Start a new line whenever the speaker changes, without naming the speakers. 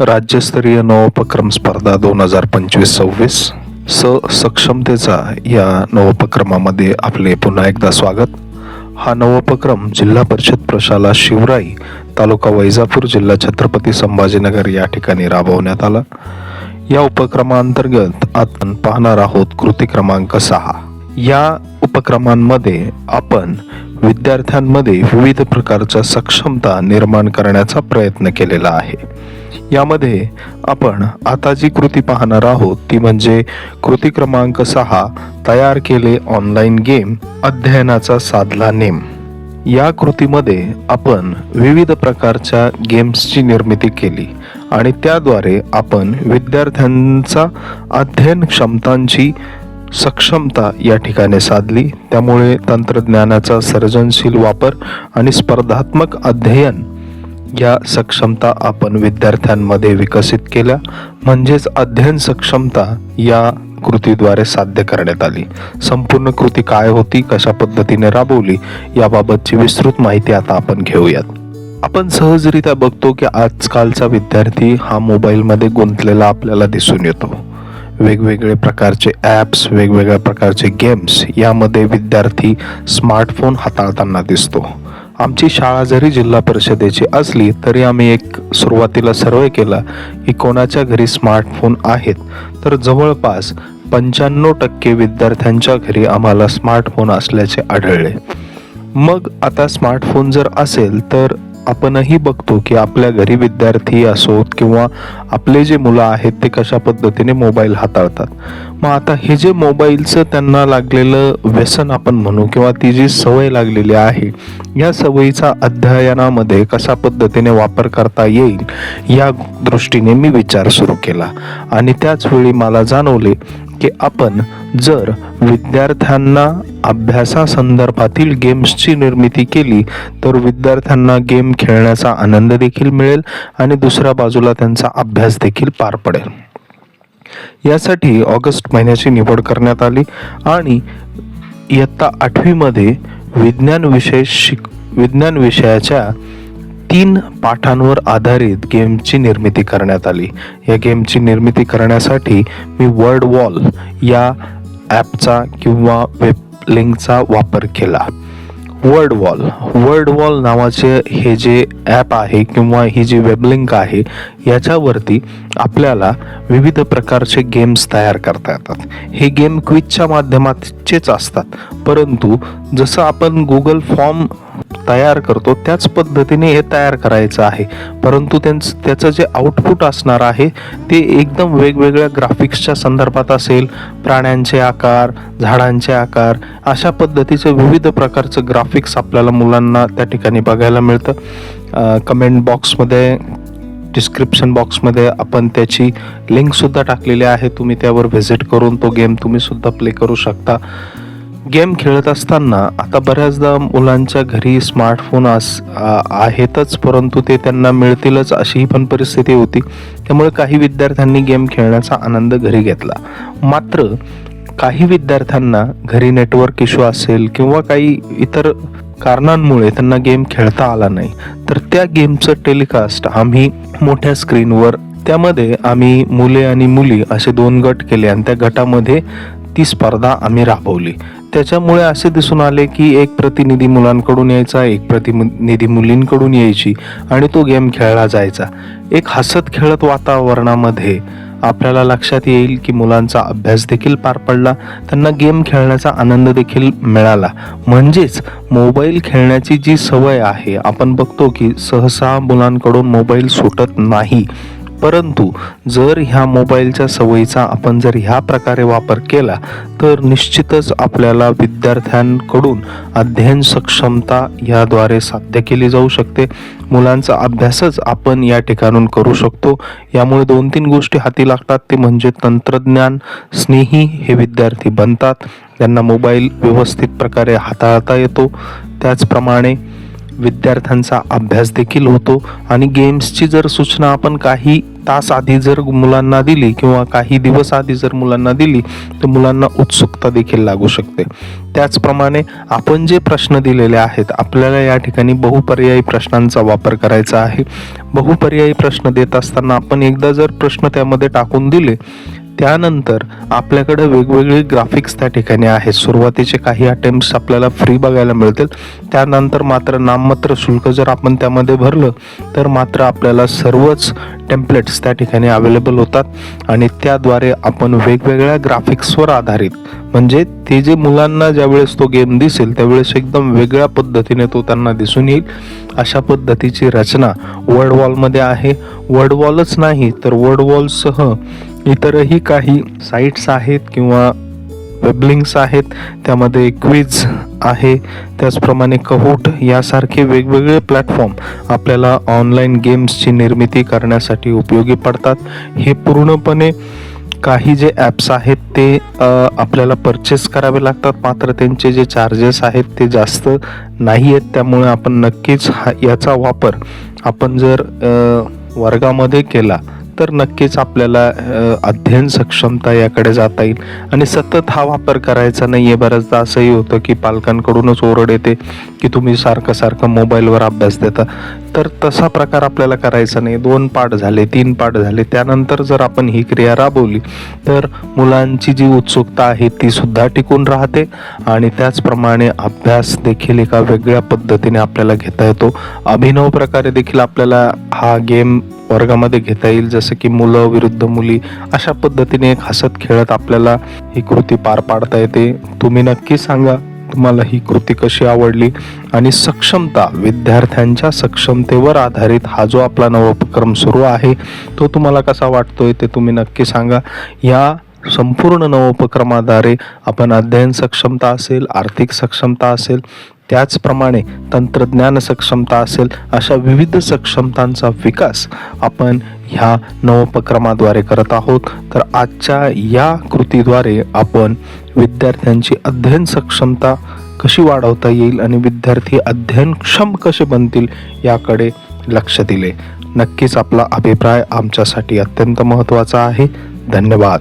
राज्यस्तरीय नवोपक्रम स्पर्धा दोन हजार पंचवीस सव्वीस स सक्षमतेचा या नवोपक्रमामध्ये आपले पुन्हा एकदा स्वागत. हा नवोपक्रम जिल्हा परिषद प्रशाला शिवराई तालुका वैजापूर जिल्हा छत्रपती संभाजीनगर या ठिकाणी राबवण्यात आला. या उपक्रमांतर्गत आपण पाहणार आहोत कृती क्रमांक सहा. या उपक्रमांमध्ये आपण विद्यार्थ्यांमध्ये विविध प्रकारच्या सक्षमता निर्माण करण्याचा प्रयत्न केलेला आहे. यामध्ये आपण आता जी कृती पाहणार आहोत ती म्हणजे कृती क्रमांक सहा तयार केले ऑनलाईन गेम अध्ययनाचा साधला नेम. या कृतीमध्ये आपण विविध प्रकारच्या गेम्सची निर्मिती केली आणि त्याद्वारे आपण विद्यार्थ्यांचा अध्ययन क्षमतांची सक्षमता या ठिकाणी साधली. त्यामुळे तंत्रज्ञानाचा सर्जनशील वापर आणि स्पर्धात्मक अध्ययन या सक्षमता आपण विद्यार्थ्यांमध्ये विकसित केल्या. म्हणजेच अध्ययन सक्षमता या कृतीद्वारे साध्य करण्यात आली. संपूर्ण कृती काय होती कशा पद्धतीने राबवली याबाबतची विस्तृत माहिती आता आपण घेऊयात. आपण सहजरित्या बघतो की आजकालचा विद्यार्थी हा मोबाईलमध्ये गुंतलेला आपल्याला दिसून येतो. वेगवेगळे प्रकारचे ॲप्स वेगवेगळ्या प्रकारचे गेम्स यामध्ये विद्यार्थी स्मार्टफोन हाताळताना दिसतो. आमची शाळा जरी जिल्हा परिषदेची असली तरी आम्ही एक सुरुवातीला सर्वे केला की कोणाच्या घरी स्मार्टफोन आहेत. तर जवळपास पंच्याण्णव टक्के विद्यार्थ्यांच्या घरी आम्हाला स्मार्टफोन असल्याचे आढळले. मग आता स्मार्टफोन जर असेल तर आपणही बघतो की आपल्या घरी विद्यार्थी असोत किंवा आपले जे मुलं आहेत ते कशा पद्धतीने मोबाईल हाताळतात. मग आता हे जे मोबाईलचं त्यांना लागलेलं व्यसन आपण म्हणू किंवा ती जी सवय लागलेली आहे या सवयीचा अध्ययनामध्ये कशा पद्धतीने वापर करता येईल या दृष्टीने मी विचार सुरू केला. आणि त्याच वेळी मला जाणवले की आपण जर विद्यार्थ्यांना अभ्यासासंदर्भातील गेम्सची निर्मिती केली तर विद्यार्थ्यांना गेम खेळण्याचा आनंद देखील मिळेल आणि दुसऱ्या बाजूला त्यांचा अभ्यास देखील पार पडेल. यासाठी ऑगस्ट महिन्याची निवड करण्यात आली आणि इयत्ता आठवीमध्ये विज्ञान विषय शिक विज्ञान विषयाच्या तीन पाठांवर आधारित गेमची निर्मिती करण्यात आली. या गेमची निर्मिती करण्यासाठी मी वर्ड वॉल या ॲपचा किंवा वेब लिंकचा वापर केला. Word wall. वर्ड वॉल नावाचे हे जे ॲप आहे किंवा ही जी वेबलिंक आहे याच्यावरती आपल्याला विविध प्रकारचे गेम्स तयार करता येतात. हे गेम क्विजच्या माध्यमाचेच असतात. परंतु जसं आपण गुगल फॉर्म तयार करतो त्याच पद्धतीने हे तयार करायचं आहे. परंतु त्यांचं त्याचं जे आउटपुट असणार आहे ते एकदम वेगवेगळ्या ग्राफिक्सच्या संदर्भात असेल प्राण्यांचे आकार झाडांचे आकार अशा पद्धतीचे विविध प्रकारचं ग्राफिक्स आपल्याला मुलांना त्या ठिकाणी बघायला मिळतं. कमेंट बॉक्समध्ये डिस्क्रिप्शन बॉक्समध्ये आपण त्याची लिंकसुद्धा टाकलेली आहे तुम्ही त्यावर व्हिजिट करून तो गेम तुम्हीसुद्धा प्ले करू शकता. गेम खेळत असताना आता बऱ्याचदा मुलांच्या घरी स्मार्टफोन अस आहेतच परंतु ते त्यांना मिळतीलच अशीही पण परिस्थिती होती. त्यामुळे काही विद्यार्थ्यांनी गेम खेळण्याचा आनंद घरी घेतला. मात्र काही विद्यार्थ्यांना घरी नेटवर्क इश्यू असेल किंवा काही इतर कारणांमुळे त्यांना गेम खेळता आला नाही तर त्या गेमचं टेलिकास्ट आम्ही मोठ्या स्क्रीनवर त्यामध्ये आम्ही मुले आणि मुली असे दोन गट केले आणि त्या गटामध्ये ती स्पर्धा आम्ही राबवली. त्याच्यामुळे असे दिसून आले की एक प्रतिनिधी मुलांकडून यायचा एक प्रतिनिधी मुलींकडून यायची आणि तो गेम खेळला जायचा. एक हसत खेळत वातावरणामध्ये आपल्याला लक्षात येईल की मुलांचा अभ्यास देखील पार पडला त्यांना गेम खेळण्याचा आनंद देखील मिळाला. म्हणजेच मोबाईल खेळण्याची जी सवय आहे आपण बघतो की सहसा मुलांकडून मोबाईल सुटत नाही. परंतु जर ह्या मोबाईलच्या सवयीचा आपण जर ह्या प्रकारे वापर केला तर निश्चितच आपल्याला विद्यार्थ्यांकडून अध्ययन सक्षमता याद्वारे साध्य केली जाऊ शकते. मुलांचा अभ्यासच आपण या ठिकाणून करू शकतो. यामुळे दोन तीन गोष्टी हाती लागतात. ते म्हणजे तंत्रज्ञान स्नेही हे विद्यार्थी बनतात. त्यांना मोबाईल व्यवस्थित प्रकारे हाताळता येतो. त्याचप्रमाणे विद्यार्थ्यांचा अभ्यास देखील होतो आणि गेम्सची जर सूचना आपण काही तास आधी जर मुलांना दिली किंवा काही दिवस आधी जर मुलांना दिली तर मुलांना उत्सुकता देखील लागू शकते. त्याचप्रमाणे आपण जे प्रश्न दिलेले आहेत आपल्याला या ठिकाणी बहुपर्यायी प्रश्नांचा वापर करायचा आहे. बहुपर्यायी प्रश्न देत असताना आपण एकदा जर प्रश्न त्यामध्ये टाकून दिले त्यानंतर आपल्याकडे वेगवेगळे ग्राफिक्स त्या ठिकाणी आहेत. सुरुवातीचे काही अटेम्प्ट्स आपल्याला फ्री बघायला मिळतील. त्यानंतर मात्र नाममात्र शुल्क जर आपण त्यामध्ये भरलं तर मात्र आपल्याला सर्वच टेम्पलेट्स त्या ठिकाणी अवेलेबल होतात. आणि त्याद्वारे आपण वेगवेगळ्या ग्राफिक्सवर आधारित म्हणजे ते जे मुलांना ज्यावेळेस तो गेम दिसेल त्यावेळेस एकदम वेगळ्या पद्धतीने तो त्यांना दिसून येईल. अशा पद्धतीची रचना वर्ड वॉलमध्ये आहे. वर्ड वॉलच नाही तर वर्ड वॉलसह इतरही काही साईट्स आहेत किंवा वेबलिंक्स आहेत त्यामध्ये क्विज आहे. त्याचप्रमाणे कहोट यासारखे वेगवेगळे प्लॅटफॉर्म आपल्याला ऑनलाईन गेम्सची निर्मिती करण्यासाठी उपयोगी पडतात. हे पूर्णपणे काही जे ॲप्स आहेत ते आपल्याला परचेस करावे लागतात. मात्र त्यांचे जे चार्जेस आहेत ते जास्त नाही आहेत. त्यामुळे आपण नक्कीच हा याचा वापर आपण जर वर्गामध्ये केला तर नक्कीच आपल्याला अध्ययन सक्षमता याकडे जाता येईल. आणि सतत हा वापर करायचा नाही आहे बऱ्याचदा असंही होतं की पालकांकडूनच ओरड येते की तुम्ही सारखं सारखं मोबाईलवर अभ्यास देता. तर तसा प्रकार आपल्याला करायचा नाही. दोन पाठ झाले तीन पाठ झाले. त्यानंतर जर आपण ही क्रिया राबवली तर मुलांची जी उत्सुकता आहे ती सुद्धा टिकून राहते आणि त्याचप्रमाणे अभ्यास देखील एका वेगळ्या पद्धतीने आपल्याला घेता येतो. अभिनव प्रकारे देखील आपल्याला हा गेम वर्गामध्ये घेता येईल. जसं की मुलं विरुद्ध मुली अशा पद्धतीने एक हसत खेळत आपल्याला ही कृती पार पाडता येते. तुम्ही नक्की सांगा. तुम्हाला ही कृती कशी आवडली आणि सक्षमता विद्यार्थ्यांच्या सक्षमतेवर आधारित हा जो आपला नवोपक्रम सुरू आहे तो तुम्हाला कसा वाटतोय ते तुम्ही नक्की सांगा. या संपूर्ण नवोपक्रमाद्वारे आपण अध्ययन सक्षमता असेल आर्थिक सक्षमता असेल त्याचप्रमाणे तंत्रज्ञान सक्षमता असेल अशा विविध सक्षमतांचा विकास आपण ह्या नवोपक्रमाद्वारे करत आहोत. तर आजच्या या कृतीद्वारे आपण विद्यार्थ्यांची अध्ययन सक्षमता कशी वाढवता येईल आणि विद्यार्थी अध्ययनक्षम कसे बनतील याकडे लक्ष दिले. नक्कीच आपला अभिप्राय आमच्यासाठी अत्यंत महत्त्वाचा आहे. धन्यवाद.